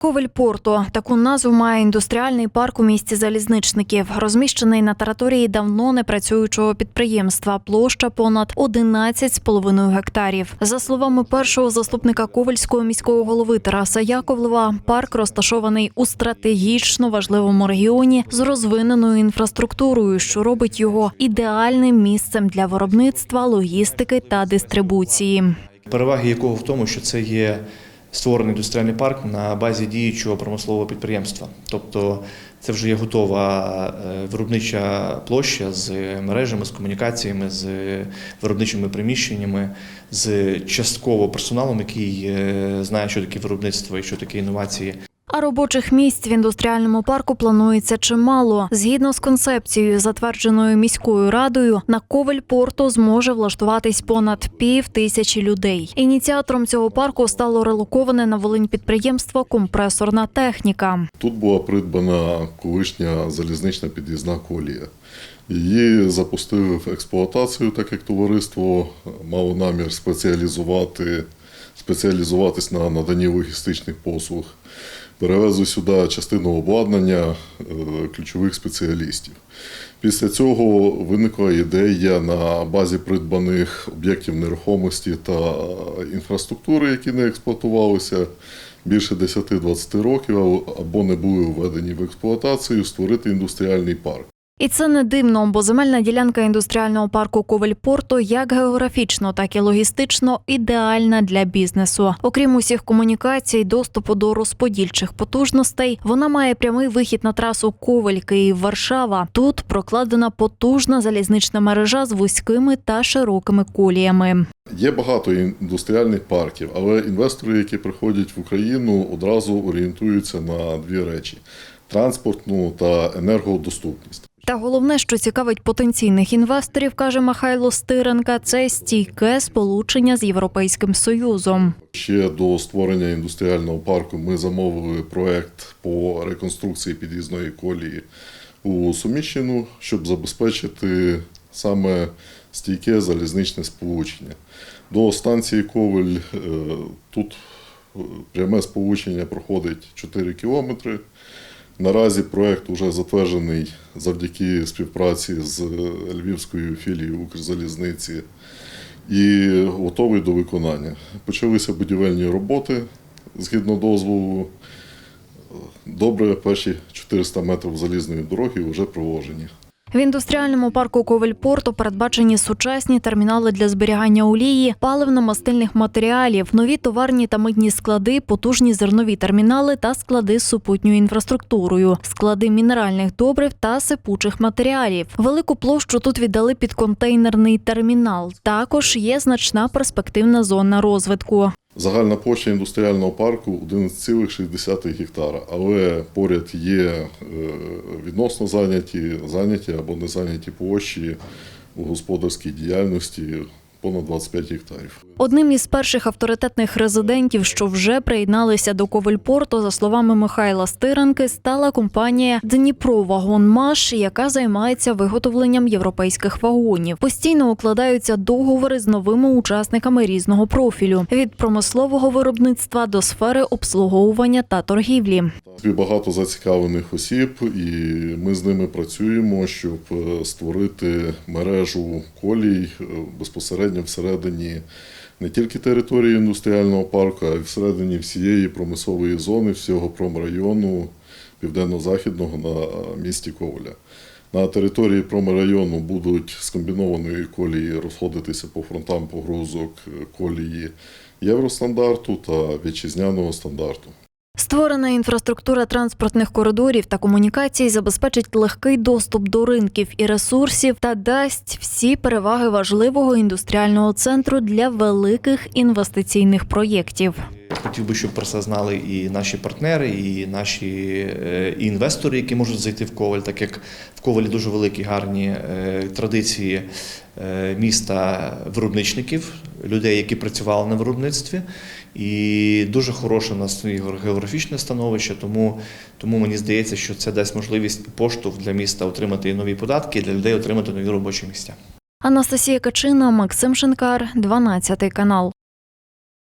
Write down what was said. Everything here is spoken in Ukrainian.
Ковель Порту таку назву має індустріальний парк у місті залізничників, розміщений на території давно непрацюючого підприємства. Площа понад 11,5 гектарів. За словами першого заступника Ковельського міського голови Тараса Яковлева, парк розташований у стратегічно важливому регіоні з розвиненою інфраструктурою, що робить його ідеальним місцем для виробництва, логістики та дистрибуції. Переваги якого в тому, що це є створений індустріальний парк на базі діючого промислового підприємства. Тобто це вже є готова е, виробнича площа з мережами, з комунікаціями, з виробничими приміщеннями, з частково персоналом, який е, знає, що таке виробництво і що таке інновації. А робочих місць в індустріальному парку планується чимало. Згідно з концепцією, затвердженою міською радою, на ковель порту зможе влаштуватись понад пів тисячі людей. Ініціатором цього парку стало релоковане на Волинь підприємство Компресорна техніка. Тут була придбана колишня залізнична під'їзна колія. Її запустили в експлуатацію, так як товариство мало намір спеціалізувати, спеціалізуватись на наданні логістичних послуг. Перевезли сюди частину обладнання е, ключових спеціалістів. Після цього виникла ідея на базі придбаних об'єктів нерухомості та інфраструктури, які не експлуатувалися більше 10-20 років або не були введені в експлуатацію, створити індустріальний парк. І це не дивно, бо земельна ділянка індустріального парку Ковель Порту як географічно, так і логістично ідеальна для бізнесу. Окрім усіх комунікацій, доступу до розподільчих потужностей, вона має прямий вихід на трасу Ковель Київ-Варшава. Тут прокладена потужна залізнична мережа з вузькими та широкими коліями. Є багато індустріальних парків, але інвестори, які приходять в Україну, одразу орієнтуються на дві речі: транспортну та енергодоступність. Та головне, що цікавить потенційних інвесторів, каже Михайло Стиренка, це стійке сполучення з Європейським Союзом. Ще до створення індустріального парку ми замовили проект по реконструкції під'їзної колії у Суміщину, щоб забезпечити саме стійке залізничне сполучення. До станції Ковель е, тут е, пряме сполучення проходить 4 кілометри. Наразі проект вже затверджений завдяки співпраці з Львівською філією Укрзалізниці і готовий до виконання. Почалися будівельні роботи згідно дозволу. Добре, перші 400 метрів залізної дороги вже проложені. В індустріальному парку Ковель Порту передбачені сучасні термінали для зберігання олії, паливно-мастильних матеріалів, нові товарні та митні склади, потужні зернові термінали та склади з супутньою інфраструктурою, склади мінеральних добрив та сипучих матеріалів. Велику площу тут віддали під контейнерний термінал. Також є значна перспективна зона розвитку. Загальна площа індустріального парку 11,6 гектара, але поряд є е, відносно зайняті, зайняті або не зайняті площі у господарській діяльності понад 25 гектарів. Одним із перших авторитетних резидентів, що вже приєдналися до Ковельпорту, за словами Михайла Стиренки, стала компанія Дніпро Вагонмаш, яка займається виготовленням європейських вагонів. Постійно укладаються договори з новими учасниками різного профілю від промислового виробництва до сфери обслуговування та торгівлі. Багато зацікавлених осіб, і ми з ними працюємо, щоб е, створити мережу колій е, безпосередньо всередині не тільки території індустріального парку, а й всередині всієї промислової зони, всього промрайону південно-західного на місті Коваля. На території промрайону будуть з комбінованої колії розходитися по фронтам погрузок е, колії євростандарту та вітчизняного стандарту. Створена інфраструктура транспортних коридорів та комунікацій забезпечить легкий доступ до ринків і ресурсів та дасть всі переваги важливого індустріального центру для великих інвестиційних проєктів. Хотів би, щоб про це знали і наші партнери, і наші е, і інвестори, які можуть зайти в Коваль, так як в Ковалі дуже великі гарні е, традиції е, міста виробничників, людей, які працювали на виробництві, і дуже хороше у нас географічне становище. Тому, тому мені здається, що це дасть можливість поштовх для міста отримати нові податки, і для людей отримати нові робочі місця. Анастасія Качина, Максим Шинкар, 12 канал.